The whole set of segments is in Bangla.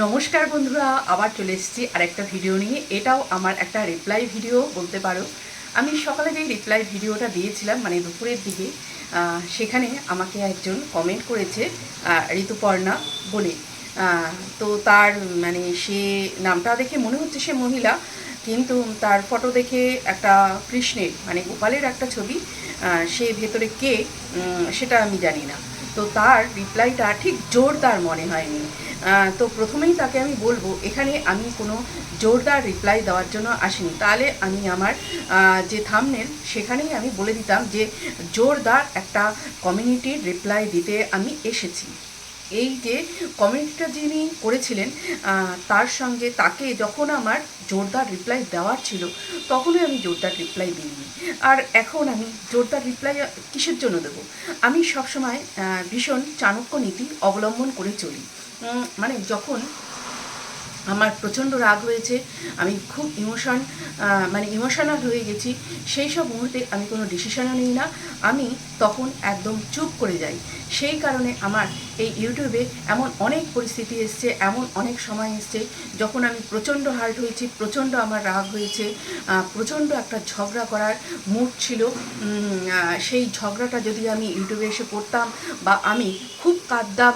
নমস্কার বন্ধুরা, আবার চলে এসেছি আরেকটা ভিডিও নিয়ে। এটাও আমার একটা রিপ্লাই ভিডিও বলতে পারো। আমি সকালে যেই রিপ্লাই ভিডিওটা দিয়েছিলাম মানে দুপুরের দিকে সেখানে আমাকে একজন কমেন্ট করেছে ঋতুপর্ণা বলে। তো তার মানে সে নামটা দেখে মনে হচ্ছে সে মহিলা, কিন্তু তার ফটো দেখে একটা কৃষ্ণের মানে গোপালের একটা ছবি সে ভেতরে কে সেটা আমি জানি না। তো তার রিপ্লাইটা ঠিক জোরদার মনে হয়নি। তো প্রথমেই তাকে আমি বলব, এখানে আমি কোনো জোরদার রিপ্লাই দেওয়ার জন্য আসিনি। তাহলে আমি আমার যে থামনেল সেখানেই আমি বলে দিতাম যে জোরদার একটা কমিউনিটির রিপ্লাই দিতে আমি এসেছি। এই যে কমেন্টটা যিনি করেছিলেন তার সঙ্গে তাকে যখন আমার জোরদার রিপ্লাই দেওয়ার ছিল, তখনই আমি জোরদার রিপ্লাই দিইনি। আর এখন আমি জোরদার রিপ্লাই কিসের জন্য দেবো? আমি সবসময় ভীষণ চাণক্য নীতি অবলম্বন করে চলি। মানে যখন আমার প্রচণ্ড রাগ হয়েছে, আমি খুব ইমোশন মানে ইমোশনাল হয়ে গেছি, সেই সব মুহূর্তে আমি কোনো ডিসিশনও নিই না। আমি তখন একদম চুপ করে যাই। সেই কারণে আমার এই ইউটিউবে এমন অনেক পরিস্থিতি এসছে, এমন অনেক সময় এসছে, যখন আমি প্রচণ্ড হার্ট হয়েছি, প্রচণ্ড আমার রাগ হয়েছে প্রচণ্ড একটা ঝগড়া করার মুড ছিল। সেই ঝগড়াটা যদি আমি ইউটিউবে এসে করতাম বা আমি খুব কাঁদতাম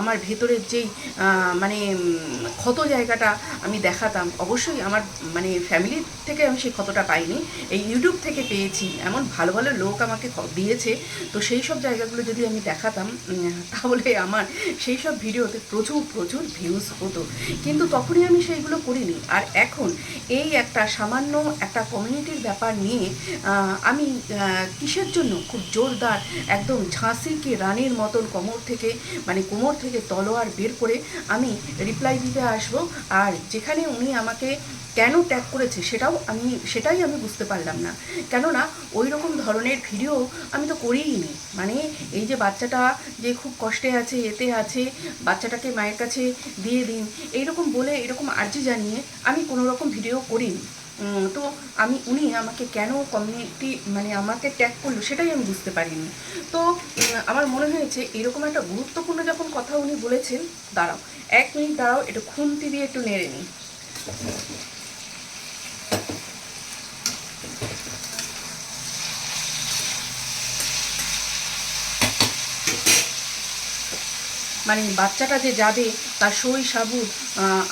আমার ভেতরের যেই মানে ক্ষত জায়গাটা আমি দেখাতাম, অবশ্যই আমার মানে ফ্যামিলি থেকে আমি সেই ক্ষতটা পাইনি। এই ইউটিউব থেকে পেয়েছি। এমন ভালো ভালো লোক আমাকে দিয়েছে। তো সেই সব জায়গাগুলো যদি আমি দেখাতাম তাহলে আমার সেই সব ভিডিওতে প্রচুর প্রচুর ভিউজ হতো। কিন্তু তখনই আমি সেইগুলো করিনি। আর এখন এই একটা সামান্য একটা কমিউনিটির ব্যাপার নিয়ে আমি কিসের জন্য? খুব জোরদার, একদম ঝাঁসিকে রানীর মতন কোমর থেকে মানে কোমর থেকে তলোয়ার বের করে আমি রিপ্লাই দিতে আসব। আর যেখানে উনি আমাকে কেন ট্যাগ করেছে সেটাও আমি, সেটাই আমি বুঝতে পারলাম না। কেননা ওই রকম ধরনের ভিডিও আমি তো করিই নি। মানে এই যে বাচ্চাটা যে খুব কষ্টে আছে, এতে আছে, বাচ্চাটাকে মায়ের কাছে দিয়ে দিন, এইরকম বলে এরকম আর্জি জানিয়ে আমি কোনো রকম ভিডিও করিনি তো আমি, উনি আমাকে কেন কমিউনিটি মানে আমাকে ট্যাগ করল সেটাই আমি বুঝতে পারিনি। তো আমার মনে হয়েছে এরকম একটা গুরুত্বপূর্ণ যখন কথা উনি বলেছেন, দাঁড়াও, এক মিনিট দাঁড়াও, একটু খুন্তি দিয়ে একটু নেড়ে নিই। মানে বাচ্চাটা যে যাবে তার সই সাবুত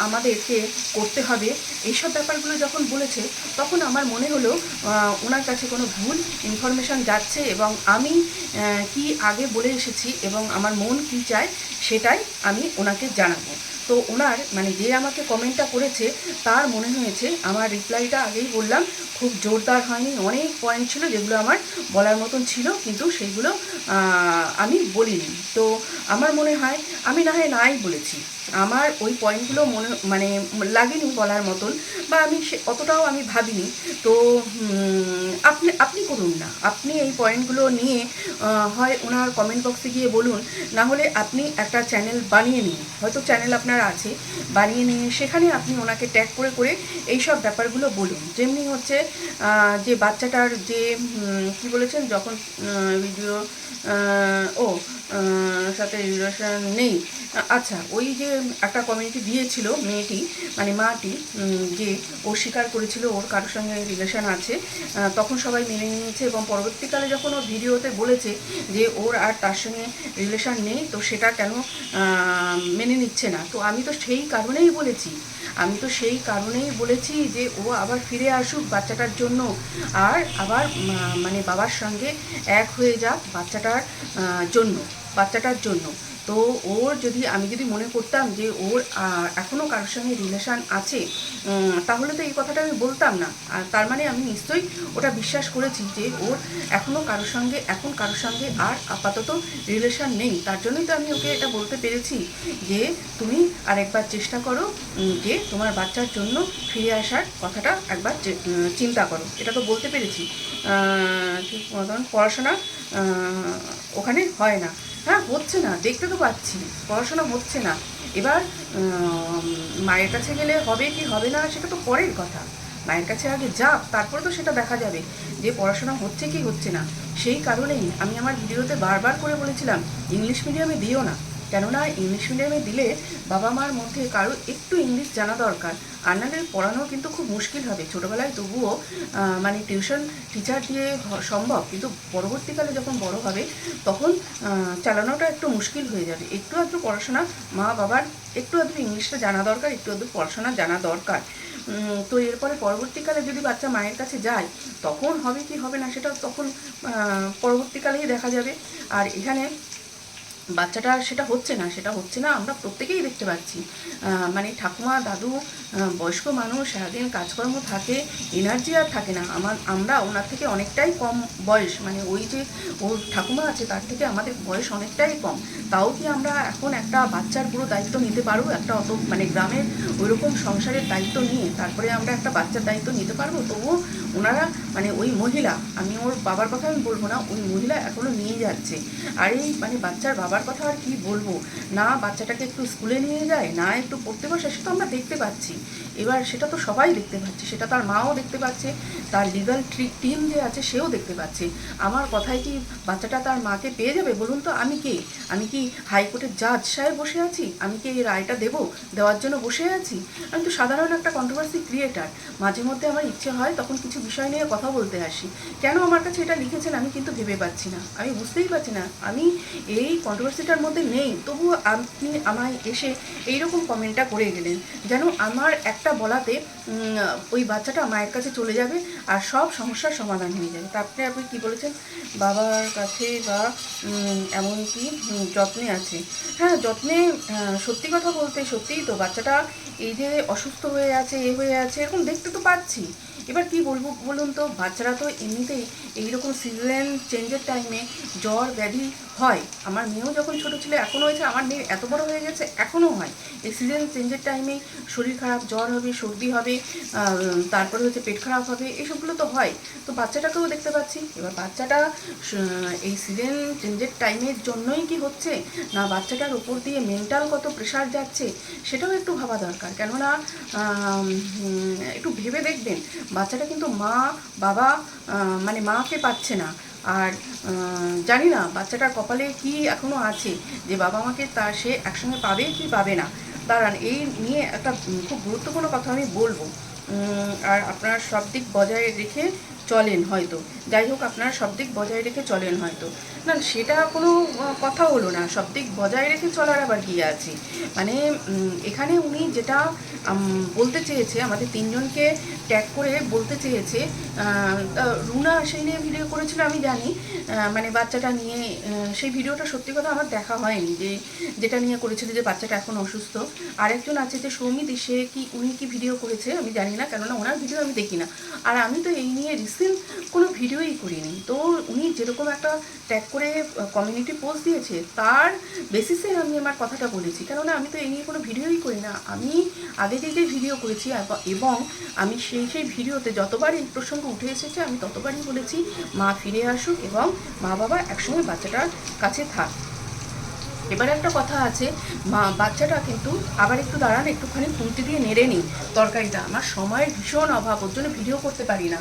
আমাদেরকে করতে হবে। এইসব ব্যাপারগুলো যখন বলেছে তখন আমার মনে হলো ওনার কাছে কোনো ভুল ইনফরমেশন যাচ্ছে এবং আমি কি আগে বলে এসেছি এবং আমার মন কি চায় সেটাই আমি ওনাকে জানাব। তো ওনার মানে যে আমাকে কমেন্টটা করেছে তার মনে হয়েছে আমার রিপ্লাইটা আগেই বললাম খুব জোরদার হয়নি। অনেক পয়েন্ট ছিল যেগুলো আমার বলার মতন ছিল কিন্তু সেইগুলো আহ, আমি বলিনি। তো আমার মনে হয় আমি না হয় নাই বলেছি। আমার ওই পয়েন্টগুলো মনে মানে লাগেনি বলার মতন বা আমি সে, অতটাও আমি ভাবিনি। তো আপনি আপনি করুন না। আপনি এই পয়েন্টগুলো নিয়ে হয় ওনার কমেন্ট বক্সে গিয়ে বলুন, না হলে আপনি একটা চ্যানেল বানিয়ে নিন। হয়তো চ্যানেল আপনার আছে, বানিয়ে নিয়ে সেখানে আপনি ওনাকে ট্যাগ করে করে এই সব ব্যাপারগুলো বলুন। যেমনি হচ্ছে যে বাচ্চাটার যে কি বলেছেন, যখন ভিডিও ও সাথে রিলেশন নেই আচ্ছা ওই যে একটা কমিউনিটি দিয়েছিল, মেয়েটি মানে মাটি যে ও স্বীকার করেছিল, ওর কারোর সঙ্গে রিলেশন আছে তখন সবাই মেনে নিয়েছে এবং পরবর্তীকালে যখন ও ভিডিওতে বলেছে যে ওর আর তার সঙ্গে রিলেশন নেই, তো সেটা কেন মেনে নিচ্ছে না? তো আমি তো সেই কারণেই বলেছি, আমি তো সেই কারণেই বলেছি যে ও আবার ফিরে আসুক বাচ্চাটার জন্য। আর আবার মানে বাবার সঙ্গে এক হয়ে যাক বাচ্চাটার জন্য বাচ্চাটার জন্য। তো ওর যদি আমি যদি মনে করতাম যে ওর এখনও কারোর সঙ্গে রিলেশান আছে তাহলে তো এই কথাটা আমি বলতাম না। আর তার মানে আমি নিশ্চয়ই ওটা বিশ্বাস করেছি যে ওর এখনও কারোর সঙ্গে, এখন কারোর সঙ্গে আর আপাতত রিলেশান নেই। তার জন্যই তো আমি ওকে এটা বলতে পেরেছি যে তুমি আরেকবার চেষ্টা করো যে তোমার বাচ্চার জন্য ফিরে আসার কথাটা একবার চিন্তা করো। এটা তো বলতে পেরেছি। পড়াশোনা ওখানে হয় না। হ্যাঁ হচ্ছে না, দেখতে তো পাচ্ছি, পড়াশোনা হচ্ছে না। এবার মায়ের কাছে গেলে হবে কি হবে না, সেটা তো পরের কথা। মায়ের কাছে আগে যা তারপরে তো সেটা দেখা যাবে, যে পড়াশোনা হচ্ছে কি হচ্ছে না। সেই কারণেই আমি আমার ভিডিওতে বারবার করে বলেছিলাম, ইংলিশ মিডিয়ামে দিও না। কেননা ইংলিশ মিডিয়ামে দিলে বাবা মার মধ্যে কারও একটু ইংলিশ জানা দরকার। আর নাহলে পড়ানো কিন্তু খুব মুশকিল হবে। ছোটোবেলায় তবুও মানে টিউশন টিচার দিয়ে সম্ভব। কিন্তু পরবর্তীকালে যখন বড় হবে, তখন চালানোটা একটু মুশকিল হয়ে যাবে। একটু আধটু পড়াশোনা মা বাবার একটু আধটু ইংলিশটা জানা দরকার, একটু আধটু পড়াশোনা জানা দরকার। তো এরপরে পরবর্তীকালে যদি বাচ্চা মায়ের কাছে যায়, তখন হবে কি হবে না সেটা তখন পরবর্তীকালেই দেখা যাবে। আর এখানে বাচ্চাটা সেটা হচ্ছে না, সেটা হচ্ছে না, আমরা প্রত্যেকেই দেখতে পাচ্ছি। মানে ঠাকুমা, দাদু বয়স্ক মানুষ সারাদিন কাজকর্ম থাকে এনার্জি আর থাকে না। আমার, আমরা ওনার থেকে অনেকটাই কম বয়স মানে ওই যে ওর ঠাকুমা আছে তার থেকে আমাদের বয়স অনেকটাই কম। তাও কি আমরা এখন একটা বাচ্চার পুরো দায়িত্ব নিতে পারব? একটা অত মানে গ্রামের ওইরকম সংসারের দায়িত্ব নিয়ে তারপরে আমরা একটা বাচ্চার দায়িত্ব নিতে পারব? তবুও ওনারা মানে ওই মহিলা, আমি ওর বাবার কথা আমি বলব না, ওই মহিলা এখনও নিয়ে যাচ্ছে। আর এই মানে বাচ্চার বাবার কথা আর কি বলব? না, বাচ্চাটাকে একটু স্কুলে নিয়ে যায়, না একটু পড়তে বসে, সেটা আমরা দেখতে পাচ্ছি। এবার সেটা তো সবাই দেখতে পাচ্ছে, সেটা তার মাও দেখতে পাচ্ছে, তার লিগাল টিম যে আছে, সেও দেখতে পাচ্ছে। আমার কথায় কি বাচ্চাটা তার মাকে পেয়ে যাবে? বলুন তো, আমি কে? আমি কি হাইকোর্টের জাজ সাহেব বসে আছি? আমি কি এই রায়টা দেবো, দেওয়ার জন্য বসে আছি? আমি তো সাধারণ একটা কন্ট্রোভার্সি ক্রিয়েটার মাঝে মধ্যে আমার ইচ্ছে হয় তখন কিছু বিষয় নিয়ে কথা বলতে আসি। কেন আমার কাছে এটা লিখেছেন আমি কিন্তু ভেবে পাচ্ছি না। আমি বুঝতেই পারছি না। আমি এই কন্ট্রোভার্সিটার মধ্যে নেই। তবুও আপনি আমায় এসে এইরকম কমেন্টটা করে গেলেন, যেন আমার একটা বলাতে ওই বাচ্চাটা মায়ের কাছে চলে যাবে আর সব সমস্যার সমাধান হয়ে যাবে। তারপরে আপনি কি বলেছেন? বাবার কাছে বা এমনকি যত্নে আছে। হ্যাঁ যত্নে সত্যি কথা বলতে সত্যিই তো বাচ্চাটা এই যে অসুস্থ হয়ে আছে, এ হয়ে আছে, এরকম দেখতে তো পাচ্ছি। এবার কি বলব বলুন তো? বাচ্চারা তো এমনিতেই এইরকম সিজন চেঞ্জের টাইমে জ্বর, ব্যাধি হয়। আমার মেয়েও যখন ছোটো ছিল এখনও হয়েছে। আমার মেয়ে এত বড় হয়ে গেছে এখনও হয়। এই সিজন চেঞ্জের টাইমে শরীর খারাপ, জ্বর হবে, সর্দি হবে তারপরে হচ্ছে পেট খারাপ হবে এইসবগুলো তো হয়। তো বাচ্চাটাকেও দেখতে পাচ্ছি। এবার বাচ্চাটা এই সিজন চেঞ্জের টাইমের জন্যই কি হচ্ছে? না বাচ্চাটার উপর দিয়ে মেন্টাল কত প্রেশার যাচ্ছে? সেটাও একটু ভাবা দরকার। কেননা একটু ভেবে দেখবেন, বাচ্চাটা কিন্তু মা, বাবা মানে মাকে পাচ্ছে না। আর জানি না, বাচ্চাটার কপালে কি এখনও আছে? যে বাবা মাকে তা সে একসঙ্গে পাবে কি পাবে না? দাঁড়ান, এই নিয়ে একটা খুব গুরুত্বপূর্ণ কথা আমি বলব। আর আপনার সব দিক বজায় রেখে চলেন হয়তো। যাই হোক, আপনারা সব দিক বজায় রেখে চলেন হয়তো। না, সেটা কোনো কথা হলো না। সব দিক বজায় রেখে চলার আবার কি আছে? মানে এখানে উনি যেটা বলতে চেয়েছে, আমাদের তিনজনকে ট্যাগ করে বলতে চেয়েছে রুনা সেই নিয়ে ভিডিও করেছিল, আমি জানি। মানে বাচ্চাটা নিয়ে সেই ভিডিওটা সত্যি কথা আমার দেখা হয়নি যে, যেটা নিয়ে করেছিল যে বাচ্চাটা এখন অসুস্থ। আরেকজন আছে যে সৌমিত, সে কি, উনি কি ভিডিও করেছে আমি জানি না, কেননা ওনার ভিডিও আমি দেখি না আর আমি তো এই নিয়ে রিসেন্ট কোনো ভিডিওই করিনি। তো উনি যেরকম একটা ট্যাগ করে কমিউনিটি পোস্ট দিয়েছে, তার বেসিসে আমি আমার কথাটা বলেছি। কেননা আমি তো এই নিয়ে কোনো ভিডিওই করি না। আমি আগে থেকে ভিডিও করেছি এবং আমি সেই সেই ভিডিওতে যতবার এই প্রসঙ্গ উঠে এসেছে, আমি ততবারই বলেছি, মা ফিরে আসুক এবং মা বাবা একসঙ্গে বাচ্চাটার কাছে থাক। এবারে একটা কথা আছে, মা, বাচ্চাটা কিন্তু আবার একটু দাঁড়ান, একটুখানি খুঁটি দিয়ে নেড়ে নিই তরকারিটা, আমার সময়ের ভীষণ অভাব, ওর জন্য ভিডিও করতে পারি না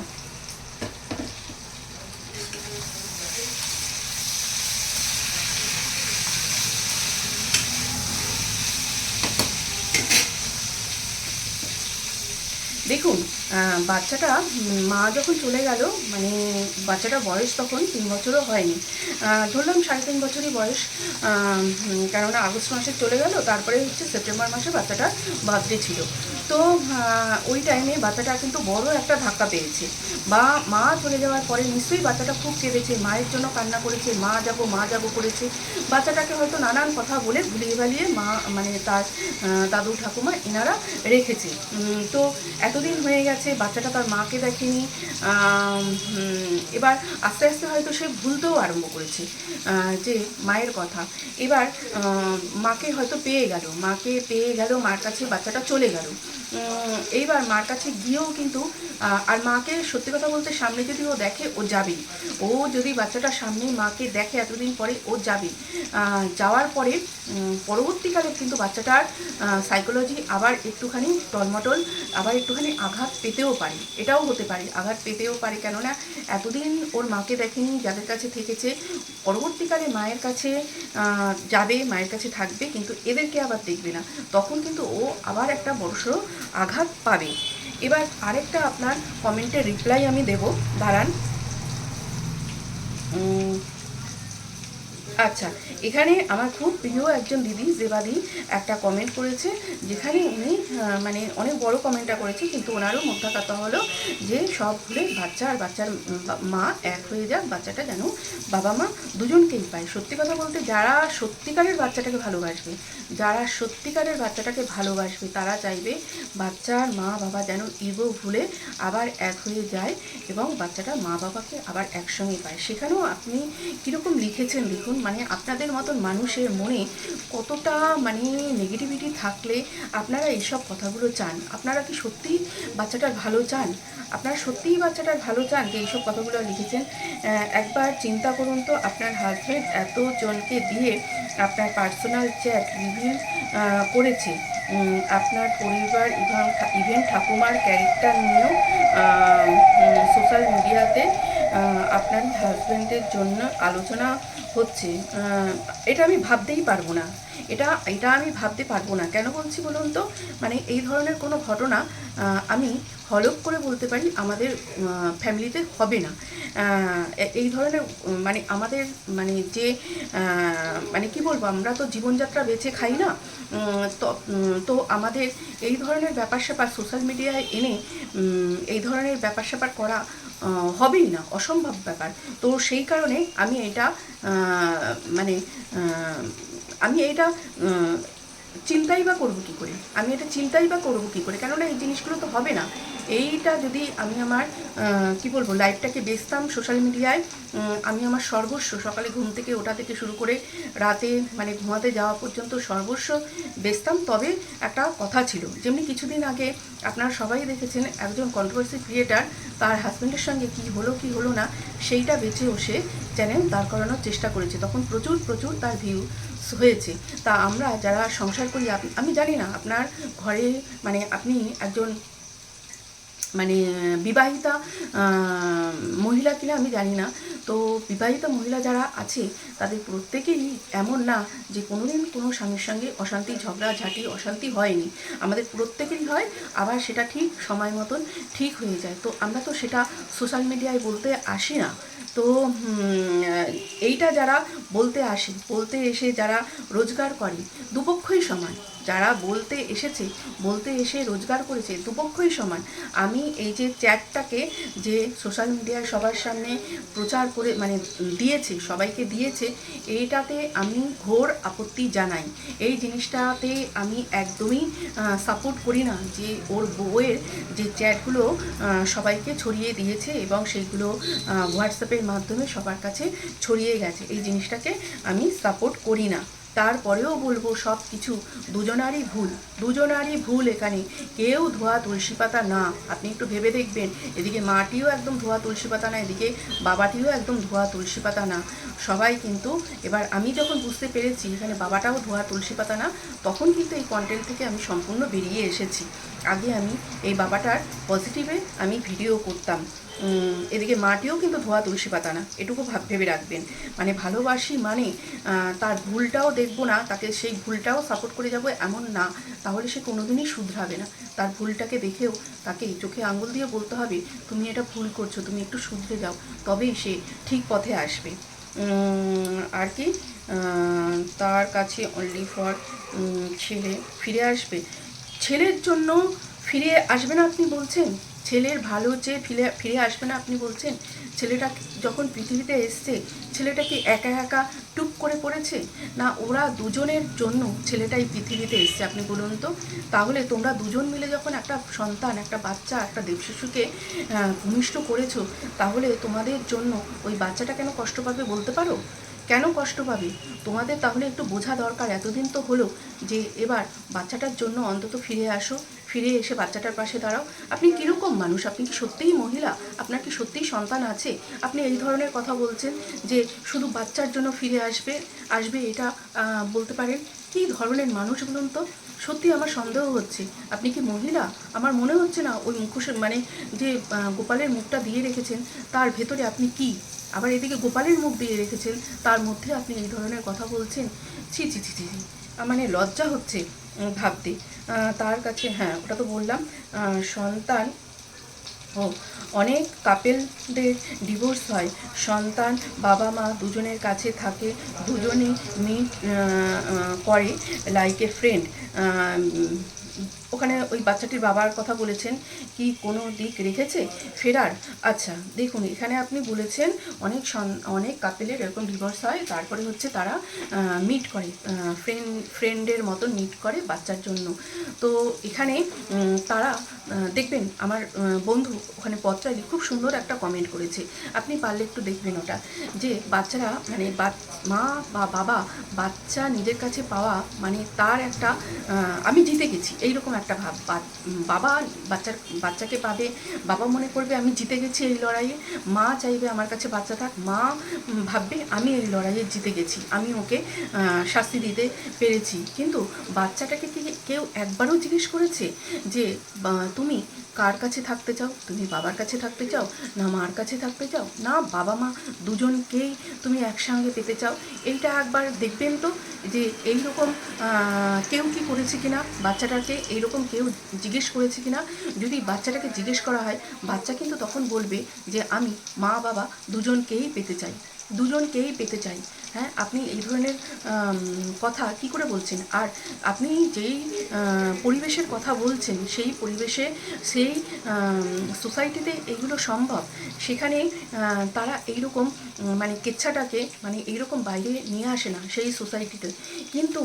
দেখুন আহ, বাচ্চাটা মা যখন চলে গেল মানে বাচ্চাটা বয়স তখন তিন বছরও হয়নি। ধরলাম সাড়ে তিন বছরই বয়স। কেননা আগস্ট মাসে চলে গেল, তারপরে হচ্ছে সেপ্টেম্বর মাসে বাচ্চাটা বার্থডে ছিল। তো ওই টাইমে বাচ্চাটা কিন্তু বড় একটা ধাক্কা পেয়েছে। বা মা চলে যাওয়ার পরে নিশ্চয়ই বাচ্চাটা খুব কেঁদেছে, মায়ের জন্য কান্না করেছে, মা যাব মা যাব করেছে। বাচ্চাটাকে হয়তো নানান কথা বলে ভুলিয়ে ভালিয়ে মা মানে তার দাদু, ঠাকুমা এনারা রেখেছে। তো এতদিন হয়ে গেছে, বাচ্চাটা তার মাকে দেখেনি এবার আস্তে আস্তে হয়তো সে ভুলতেও আরম্ভ করেছে যে মায়ের কথা। এবার মাকে হয়তো পেয়ে গেল, মাকে পেয়ে গেল, মার কাছে বাচ্চাটা চলে গেল। এইবার মার কাছে গিয়েও কিন্তু আর মাকে সত্যি কথা বলতে সামনে যদি ও দেখে, ও যাবেই। ও যদি বাচ্চাটা সামনে মাকে দেখে এতদিন পরে, ও যাবে যাওয়ার পরে পরবর্তীকালে কিন্তু বাচ্চাটার সাইকোলজি আবার একটুখানি টলমটল, আবার একটুখানি আঘাত পেয়ে পেতেও পারে, এটাও হতে পারে, আঘাত পেতেও পারে। কেননা এতদিন ওর মাকে দেখেনি, যাদের কাছে থেকেছে, পরবর্তীকালে মায়ের কাছে যাবে, মায়ের কাছে থাকবে, কিন্তু এদেরকে আবার দেখবে না। তখন কিন্তু ও আবার একটা বড়সড় আঘাত পাবে। এবার আরেকটা আপনার কমেন্টের রিপ্লাই আমি দেব। দাঁড়ান। আচ্ছা এখানে আমার খুব প্রিয় একজন দিদি, জেবাদি, একটা কমেন্ট করেছে, যেখানে উনি মানে অনেক বড় কমেন্টটা করেছে, কিন্তু ওনারও মোদ্দা কথা হলো যে সব ভুলে বাচ্চা আর বাচ্চার মা এক হয়ে যাক, বাচ্চাটা যেন বাবা মা দুজনকেই পায়। সত্যি কথা বলতে যারা সত্যিকারের বাচ্চাটাকে ভালোবাসবে, যারা সত্যিকারের বাচ্চাটাকে ভালোবাসবে, তারা চাইবে বাচ্চার মা বাবা যেন ইগো ভুলে আবার এক হয়ে যায় এবং বাচ্চাটা মা বাবাকে আবার একসঙ্গে পায়। সেখানেও আপনি কীরকম লিখেছেন দেখুন মানে আপনাদের মতন মানুষের মনে কতটা মানে নেগেটিভিটি থাকলে আপনারা এইসব কথাগুলো চান? আপনারা কি সত্যিই বাচ্চাটার ভালো চান? আপনারা সত্যিই বাচ্চাটার ভালো চান যে এইসব কথাগুলো লিখেছেন? একবার চিন্তা করুন তো, আপনার হাজব্যান্ড এতজনকে দিয়ে আপনার পার্সোনাল চ্যাট রিভিল করেছে। আপনার পরিবার ইভেন ঠাকুমার ক্যারেক্টার নিয়েও সোশ্যাল মিডিয়াতে আপনার হাজব্যান্ডের জন্য আলোচনা হচ্ছে। এটা আমি ভাবতেই পারব না। এটা এটা আমি ভাবতে পারব না। কেন বলছি বলুন তো? মানে এই ধরনের কোনো ঘটনা আমি হলপ করে বলতে পারি আমাদের ফ্যামিলিতে হবে না। এই ধরনের মানে আমাদের মানে যে মানে কি বলব, আমরা তো জীবনযাত্রা বেছে খাই না। তো তো আমাদের এই ধরনের ব্যাপার স্যাপার সোশ্যাল মিডিয়ায় এনে এই ধরনের ব্যাপার স্যাপার করা হবেই না অসম্ভব ব্যাপার। তো সেই কারণে আমি এটা মানে আমি এটা চিন্তাই বা করব কী করে? আমি এটা চিন্তাই বা করব কী করে? কেননা এই জিনিসগুলো তো হবে না। এইটা যদি আমি আমার কি বলব, লাইফটাকে বেচতাম সোশ্যাল মিডিয়ায় আমি আমার সর্বস্ব, সকালে ঘুম থেকে ওঠা থেকে শুরু করে রাতে মানে ঘুমাতে যাওয়া পর্যন্ত সর্বস্ব বেচতাম, তবে একটা কথা ছিল, যেমনি কিছুদিন আগে আপনারা সবাই দেখেছেন একজন কন্ট্রোভার্সি ক্রিয়েটার তার হাজব্যান্ডের সঙ্গে কি হলো কি হলো না, সেইটা বেঁচেও সে চ্যানেল দাঁড় করানোর চেষ্টা করেছে। তখন প্রচুর প্রচুর তার ভিউ হয়েছে তা আমরা যারা সংসার করি আমি জানি না আপনার ঘরে মানে আপনি একজন মানে বিবাহিতা মহিলা কিনা আমি জানি না। তো বিবাহিতা, মহিলা যারা আছে, তাদের প্রত্যেকেরই এমন না যে কোনোদিন কোনো স্বামীর সঙ্গে অশান্তি, ঝগড়া, ঝাঁটি, অশান্তি হয়নি। আমাদের প্রত্যেকেরই হয়, আবার সেটা ঠিক সময় মতন ঠিক হয়ে যায়। তো আমরা তো সেটা সোশ্যাল মিডিয়ায় বলতে আসি না। তো এইটা যারা বলতে আসে, বলতে এসে যারা রোজগার করে, দুপক্ষই সমান। যারা বলতে এসেছে, বলতে এসে রোজগার করেছে, দুপক্ষই সমান। আমি এই যে চ্যাটটাকে যে সোশ্যাল মিডিয়ায় সবার সামনে প্রচার করে মানে দিয়েছে, সবাইকে দিয়েছে, এইটাতে আমি ঘোর আপত্তি জানাই। এই জিনিসটাতে আমি একদমই সাপোর্ট করি না যে ওর বউয়ের যে চ্যাটগুলো সবাইকে ছড়িয়ে দিয়েছে এবং সেইগুলো হোয়াটসঅ্যাপের মাধ্যমে সবার কাছে ছড়িয়ে গেছে। এই জিনিসটাকে আমি সাপোর্ট করি না। তারপরেও বলব সব কিছু দুজনারই ভুল দুজনারই ভুল এখানে। কেউ ধোয়া তুলসী পাতা না। আপনি একটু ভেবে দেখবেন। এদিকে মাটিও একদম ধোয়া তুলসী পাতা না, এদিকে বাবাটিও একদম ধোয়া তুলসী পাতা না। সবাই কিন্তু, এবার আমি যখন বুঝতে পেরেছি এখানে বাবাটাও ধোয়া তুলসী পাতা না, তখন কিন্তু এই কন্টেন্ট থেকে আমি সম্পূর্ণ বেরিয়ে এসেছি। আগে আমি এই বাবাটার পজিটিভে আমি ভিডিও করতাম। এদিকে মাটিও কিন্তু ধোয়া তুলসী পাতা না। এটুকু ভাব ভেবে রাখবেন। মানে ভালোবাসি মানে তার ভুলটাও দেখব না, তাকে সেই ভুলটাও সাপোর্ট করে যাব এমন না। তাহলে সে কোনোদিনই শুধরাবে না। তার ভুলটাকে দেখেও তাকে চোখে আঙুল দিয়ে বলতে হবে, তুমি এটা ভুল করছ, তুমি একটু শুধরে যাও। তবেই সে ঠিক পথে আসবে। আর কি তার কাছে অনলি ফর ছেলে ফিরে আসবে। ছেলের জন্য ফিরে আসবে না আপনি বলছেন? ছেলের ভালো চেয়ে ফিরে ফিরে আসবে না আপনি বলছেন? ছেলেটা যখন পৃথিবীতে এসছে, ছেলেটা কি একা একা টুপ করে পড়েছে? না, ওরা দুজনের জন্য ছেলেটাই পৃথিবীতে এসছে, আপনি বলুন তো? তাহলে তোমরা দুজন মিলে যখন একটা সন্তান, একটা বাচ্চা, একটা দেবশিশুকে ভূমিষ্ঠ করেছ, তাহলে তোমাদের জন্য ওই বাচ্চাটা কেন কষ্ট পাবে বলতে পারো? কেন কষ্ট পাবে? তোমাদের তাহলে একটু বোঝা দরকার, এতদিন তো হলো যে এবার বাচ্চাটার জন্য অন্তত ফিরে আসো। ফিরে এসে বাচ্চাটার পাশে দাঁড়াও। আপনি কীরকম মানুষ? আপনি কি সত্যিই মহিলা? আপনার কি সত্যিই সন্তান আছে? আপনি এই ধরনের কথা বলছেন যে শুধু বাচ্চার জন্য ফিরে আসবে আসবে এটা বলতে পারেন? কী ধরনের মানুষ বলুন তো? সত্যি আমার সন্দেহ হচ্ছে। আপনি কি মহিলা? আমার মনে হচ্ছে না ওই মুখোশের মানে যে গোপালের মুখটা দিয়ে রেখেছেন, তার ভেতরে আপনি কি? আবার এদিকে গোপালের মুখ দিয়ে রেখেছেন, তার মধ্যে আপনি এই ধরনের কথা বলছেন? ছি ছি ছি ছি। মানে লজ্জা হচ্ছে। ভাবতে। তার কাছে হ্যাঁ ওটা তো বললাম সন্তান, ও, অনেক কাপেলদের ডিভোর্স হয়। সন্তান, বাবা, মা দুজনের কাছে থাকে দুজনে মিট করে লাইক এ ফ্রেন্ড ওখানে ওই বাচ্চাটির বাবার কথা বলেছেন, কি কোনো দিক রেখেছে ফেরার? আচ্ছা দেখুন, এখানে আপনি বলেছেন অনেক অনেক কাপেলের এরকম ডিভোর্স হয়, তারপরে হচ্ছে তারা মিট করে ফ্রেন্ড ফ্রেন্ডের মতো মিট করে বাচ্চার জন্য। তো এখানে তারা দেখবেন, আমার বন্ধু ওখানে পত্রালি খুব সুন্দর একটা কমেন্ট করেছে। আপনি পারলে একটু দেখবেন ওটা, যে বাচ্চারা মানে মা বা বাবা, বাচ্চা নিজের কাছে পাওয়া মানে তার একটা আমি জিতে গেছি, এইরকম একটা ভাব বাবা বাচ্চার, বাচ্চাকে পাবে, বাবা মনে করবে আমি জিতে গেছি এই লড়াইয়ে, মা চাইবে আমার কাছে বাচ্চা থাক, মা ভাববে আমি এই লড়াইয়ে জিতে গেছি, আমি ওকে শাস্তি দিতে পেরেছি। কিন্তু বাচ্চাটাকে কি কেউ একবারও জিজ্ঞেস করেছে যে তুমি কার কাছে থাকতে চাও? তুমি বাবার কাছে থাকতে চাও? না মার কাছে থাকতে চাও? না, বাবা মা দুজনকেই তুমি একসঙ্গে পেতে চাও? এইটা একবার দেখবেন তো যে এইরকম কেউ কি করেছে কিনা? বাচ্চাটাকে এইরকম কেউ জিজ্ঞেস করেছে কিনা? যদি বাচ্চাটাকে জিজ্ঞেস করা হয়, বাচ্চা কিন্তু তখন বলবে যে, আমি মা, বাবা দুজনকেই পেতে চাই। দুজনকেই পেতে চাই। হ্যাঁ আপনি এই ধরনের কথা কি করে বলছেন? আর আপনি যেই পরিবেশের কথা বলছেন, সেই পরিবেশে সেই সোসাইটিতে এগুলো সম্ভব? সেখানে তারা এইরকম মানে কেচ্ছাটাকে মানে এইরকম বাইরে নিয়ে আসে না সেই সোসাইটিতে কিন্তু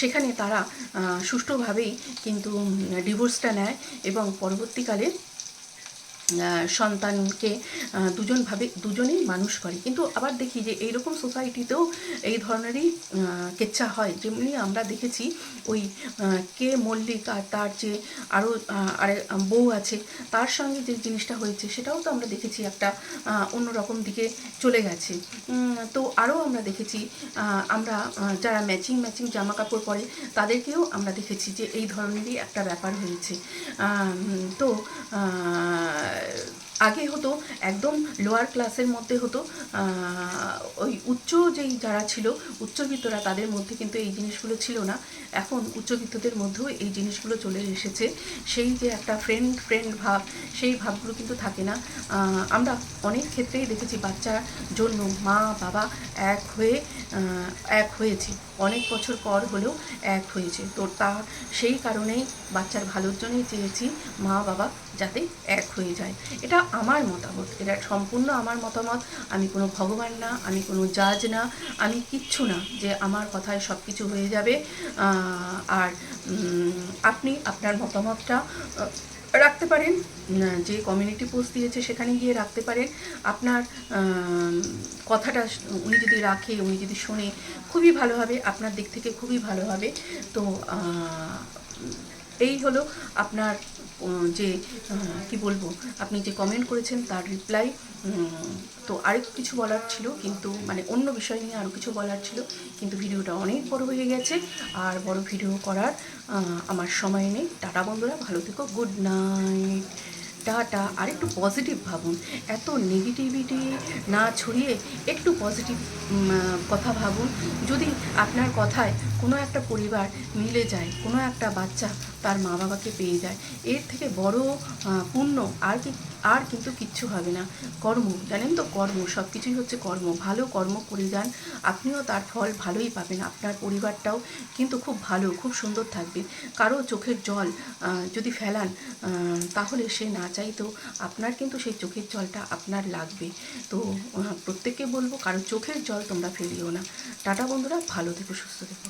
সেখানে তারা সুষ্ঠুভাবেই কিন্তু ডিভোর্সটা নেয় এবং পরবর্তীকালে সন্তানকে দুজনভাবে দুজনেই মানুষ করে। কিন্তু আবার দেখি যে এইরকম সোসাইটিতেও এই ধরনেরই কেচ্ছা হয়। যেমনি আমরা দেখেছি ওই কে মল্লিক আর তার যে আরও আরে, বউ আছে, তার সঙ্গে যে জিনিসটা হয়েছে, সেটাও তো আমরা দেখেছি একটা অন্যরকম দিকে চলে গেছে। তো আরও আমরা দেখেছি আমরা যারা ম্যাচিং ম্যাচিং জামা কাপড় পরে, তাদেরকেও আমরা দেখেছি যে এই ধরনেরই একটা ব্যাপার হয়েছে। তো আগে হতো, একদম লোয়ার ক্লাসের মধ্যে হতো ওই উচ্চ যেই যারা ছিল, উচ্চবিত্তরা তাদের মধ্যে কিন্তু এই জিনিসগুলো ছিল না। এখন উচ্চবিত্তদের মধ্যেও এই জিনিসগুলো চলে এসেছে। সেই যে একটা ফ্রেন্ড ফ্রেন্ড ভাব, সেই ভাবগুলো কিন্তু থাকে না। আমরা অনেক ক্ষেত্রেই দেখেছি বাচ্চার জন্য মা, বাবা এক হয়ে এক হয়েছে। অনেক বছর পর হলেও এক হয়েছে। তো তা সেই কারণেই বাচ্চার ভালোর জন্যই চেয়েছি মা বাবা যাতে এক হয়ে যায়। এটা আমার মতামত। এটা সম্পূর্ণ আমার মতামত। আমি কোনো ভগবান না, আমি কোনো জাজ না, আমি কিচ্ছু না যে আমার কথায় সব কিছু হয়ে যাবে। আর আপনি আপনার মতামতটা রাখতে পারেন। যে কমিউনিটি পোস্ট দিয়েছে সেখানে গিয়ে রাখতে পারেন। আপনার কথাটা উনি যদি রাখে, উনি যদি শোনে, খুবই ভালো হবে। আপনার দিক থেকে খুবই ভালো হবে। তো এই হলো আপনার যে কি বলব, আপনি যে কমেন্ট করেছেন তার রিপ্লাই তো আরেক কিছু বলার ছিল, কিন্তু মানে অন্য বিষয় নিয়ে আরও কিছু বলার ছিল, কিন্তু ভিডিওটা অনেক বড় হয়ে গেছে, আর বড় ভিডিও করার আমার সময় নেই। টাটা বন্ধুরা, ভালো থেকো গুড নাইট টাটা আর একটু পজিটিভ ভাবুন। এত নেগেটিভিটি না ছড়িয়ে একটু পজিটিভ কথা ভাবুন। যদি আপনার কথায় কোনো একটা পরিবার মিলে যায়, কোনো একটা বাচ্চা তার মা বাবাকে পেয়ে যায়, এর থেকে বড় পুণ্য আর কি আর কিন্তু কিচ্ছু হবে না। কর্ম জানেন তো কর্ম সব কিছুই হচ্ছে কর্ম। ভালো কর্ম করে যান আপনিও তার ফল ভালোই পাবেন আপনার পরিবারটাও কিন্তু খুব ভালো খুব সুন্দর থাকবে। কারও চোখের জল যদি ফেলান তাহলে সে না চাইতেও আপনার কিন্তু সেই চোখের জলটা আপনার লাগবে। তো প্রত্যেককে বলব কারও চোখের জল তোমরা ফেলিও না। টাটা বন্ধুরা ভালো থেকো সুস্থ থেকো।